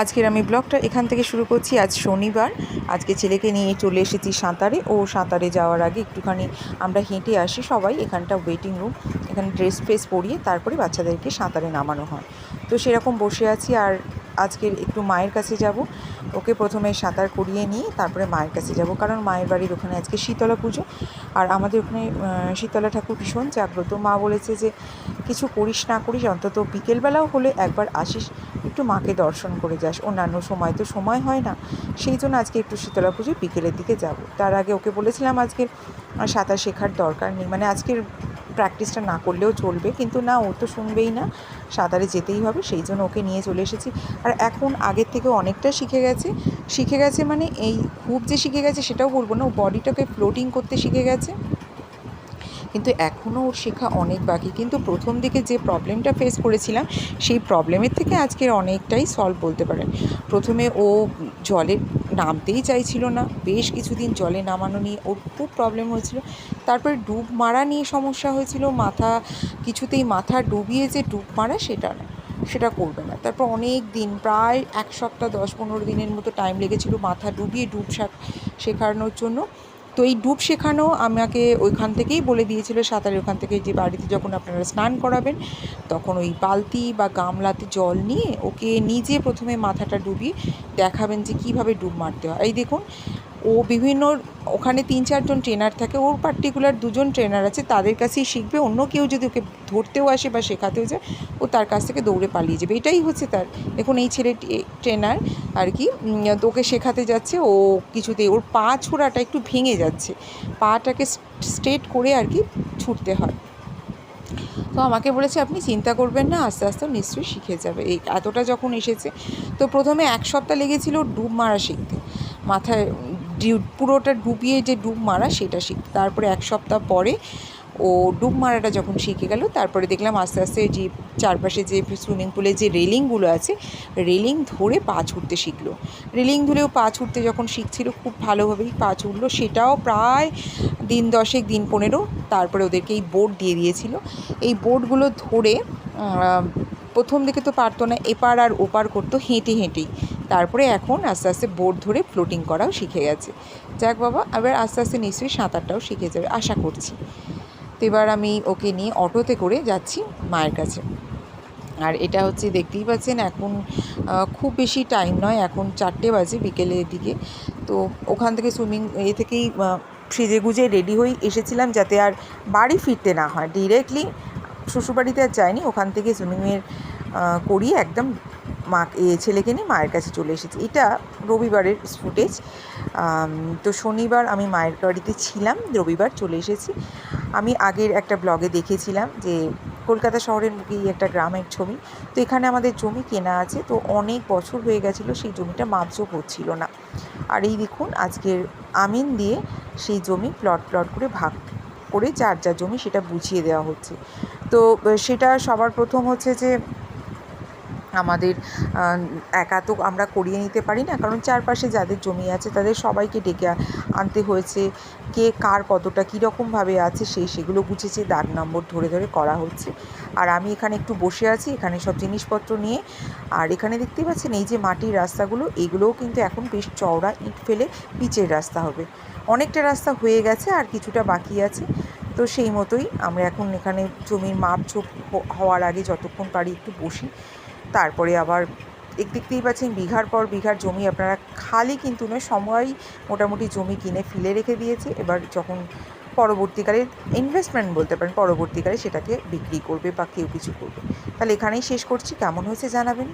আজকের আমি ব্লগটা এখান থেকে শুরু করছি। আজ শনিবার। আজকে ছেলেকে নিয়ে চলে এসেছি সাঁতারে। ও সাঁতারে যাওয়ার আগে একটুখানি আমরা হেঁটে আসি সবাই। এখানটা ওয়েটিং রুম এখানে ড্রেস ফ্রেস পরিয়ে তারপরে বাচ্চাদেরকে সাঁতারে নামানো হয়। তো সেরকম বসে আছি আর আজকের একটু মায়ের কাছে যাব। ওকে প্রথমে সাঁতার করিয়ে নিয়ে তারপরে মায়ের কাছে যাব। কারণ মায়ের বাড়ির ওখানে আজকে শীতলা পুজো। আর আমাদের ওখানে শীতলা ঠাকুর ভীষণ জাগ্রত। মা বলেছে যে, কিছু করিস না করিস, অন্তত বিকেলবেলাও হলে একবার আসিস, একটু মাকে দর্শন করে যাস। অন্যান্য সময় তো সময় হয় না। সেই জন্য আজকে একটু শীতলা পুজো বিকেলের দিকে যাব। তার আগে ওকে বলেছিলাম আজকে সাঁতার শেখার দরকার নেই। মানে আজকের প্র্যাকটিসটা না করলেও চলবে, কিন্তু না, ও তো শুনবেই না। সাঁতারে যেতেই হবে, সেই জন্য ওকে নিয়ে চলে এসেছি। আর এখন আগের থেকে অনেকটা শিখে গেছে। শিখে গেছে মানে এই খুব যে শিখে গেছে সেটাও বলব না, ও বডিটাকে ফ্লোটিং করতে শিখে গেছে। কিন্তু এখনও ওর শেখা অনেক বাকি। কিন্তু প্রথম দিকে যে প্রবলেমটা ফেস করেছিলাম, সেই প্রবলেমের থেকে আজকের অনেকটাই সলভ বলতে পারেন। প্রথমে ও জলে নামতেই চাইছিল না। বেশ কিছুদিন জলে নামানো নিয়ে ওর খুব প্রবলেম হয়েছিল। তারপরে ডুব মারা নিয়ে সমস্যা হয়েছিল। মাথা, কিছুতেই মাথা ডুবিয়ে যে ডুব মারা সেটা না সেটা করবে না। তারপর অনেক দিন, প্রায় এক সপ্তাহ, দশ পনেরো দিনের মতো টাইম লেগেছিল মাথা ডুবিয়ে ডুব শেখ- শেখানোর জন্য। তো এই ডুব শেখানো আমাকে ওইখান থেকেই বলে দিয়েছিল, সাঁতারের ওখান থেকে যে বাড়িতে যখন আপনারা স্নান করাবেন, তখন ওই বালতি বা গামলাতে জল নিয়ে ওকে নিজে প্রথমে মাথাটা ডুবিয়ে দেখাবেন যে কীভাবে ডুব মারতে হয়। এই দেখুন ও বিভিন্ন ওখানে তিন চারজন ট্রেনার থাকে ওর পার্টিকুলার দুজন ট্রেনার আছে তাদের কাছেই শিখবে অন্য কেউ যদি ওকে ধরতেও আসে বা শেখাতেও যায় ও তার কাছ থেকে দৌড়ে পালিয়ে যাবে। এটাই হচ্ছে তার দেখুন এই ছেলে ট্রেনার আর কি উম, তো ওকে শেখাতে যাচ্ছে ও কিছুতে ওর পা ছোড়াটা একটু ভেঙে যাচ্ছে পাটাকে স্ট্রেট করে আর কি ছুটতে হয়। তো আমাকে বলেছে আপনি চিন্তা করবেন না আস্তে আস্তে নিশ্চয়ই শিখে যাবে। এই এতটা যখন এসেছে তো প্রথমে এক সপ্তাহ লেগেছিল ডুব মারা শিখতে। মাথায় পুরোটা ডুবিয়ে যে ডুব মারা সেটা শিখতে তারপরে এক সপ্তাহ পরে ও ডুব মারাটা যখন শিখে গেল, তারপরে দেখলাম আস্তে আস্তে যে চারপাশে যে সুইমিং পুলে যে রেলিংগুলো আছে রেলিং ধরে পা ছুটতে শিখলো। রেলিং ধরেও পা ছুটতে যখন শিখছিল, খুব ভালোভাবেই পা ছুটলো। সেটাও প্রায় দিন দশেক, দিন পনেরো, তারপরে ওদেরকে এই বোর্ড দিয়ে দিয়েছিল। এই বোর্ডগুলো ধরে প্রথম দিকে তো পারতো না, এপার আর ওপার করতো, হেঁটে, হেঁটেই। তারপরে এখন আস্তে আস্তে বোর্ড ধরে ফ্লোটিং করাও শিখে গেছে। যাক বাবা আবার আস্তে আস্তে নিশ্চয়ই সাঁতারটাও শিখে যাবে, আশা করছি। তো এবার আমি ওকে নিয়ে অটোতে করে যাচ্ছি মায়ের কাছে। আর এটা হচ্ছে দেখতেই পাচ্ছেন এখন খুব বেশি টাইম নয়, এখন চারটে বাজে বিকেলের দিকে। তো ওখান থেকে সুইমিং এ থেকেই সেজে গুজে রেডি হয়ে এসেছিলাম যাতে আর বাড়ি ফিরতে না হয়। ডিরেক্টলি শ্বশুরবাড়িতে আর যাইনি, ওখান থেকে সুইমিংয়ের করিয়ে একদম মা ছেলেকে নিয়ে মায়ের কাছে চলে এসেছি। এটা রবিবারের ফুটেজ তো শনিবার আমি মায়ের বাড়িতে ছিলাম, রবিবার চলে এসেছি। আমি আগের একটা ব্লগে দেখেছিলাম যে কলকাতা শহরের মুখেই একটা গ্রামের ছবি। তো এখানে আমাদের জমি কেনা আছে, তো অনেক বছর হয়ে গেছিল সেই জমিটা মাপজোপ হচ্ছিল না। আর এই দেখুন, আজকের আমিন দিয়ে সেই জমি প্লট প্লট করে ভাগ করে যার যার জমি সেটা বুঝিয়ে দেওয়া হচ্ছে। তো সেটা সবার প্রথম হচ্ছে যে আমাদের একা তো আমরা করিয়ে নিতে পারি না। কারণ চারপাশে যাদের জমি আছে তাদের সবাইকে ডেকে আনতে হয়েছে। কে কার কতটা কীরকমভাবে আছে সেই সেগুলো বুঝেছে দাগ নম্বর ধরে ধরে করা হচ্ছে। আর আমি এখানে একটু বসে আছি, এখানে সব জিনিসপত্র নিয়ে। আর এখানে দেখতেই পাচ্ছেন এই যে মাটির রাস্তাগুলো, এগুলোও কিন্তু এখন বেশ চওড়া ইট ফেলে পিচের রাস্তা হবে। অনেকটা রাস্তা হয়ে গেছে আর কিছুটা বাকি আছে। তো সেই মতোই আমরা এখন এখানে জমির মাপ ঝোপ হ- হওয়ার আগে যতক্ষণ পারি একটু বসি। তারপরে আবার এক দেখতেই পাচ্ছেন বিঘার পর বিঘার জমি আপনারা খালি কিন্তু নয়, সময় মোটামুটি জমি কিনে ফেলে রেখে দিয়েছে। এবার যখন পরবর্তীকালে ইনভেস্টমেন্ট বলতে পারেন, পরবর্তীকালে সেটাকে বিক্রি করবে বা কেউ কিছু করবে। তাহলে এখানেই শেষ করছি। কেমন হয়েছে জানাবেন?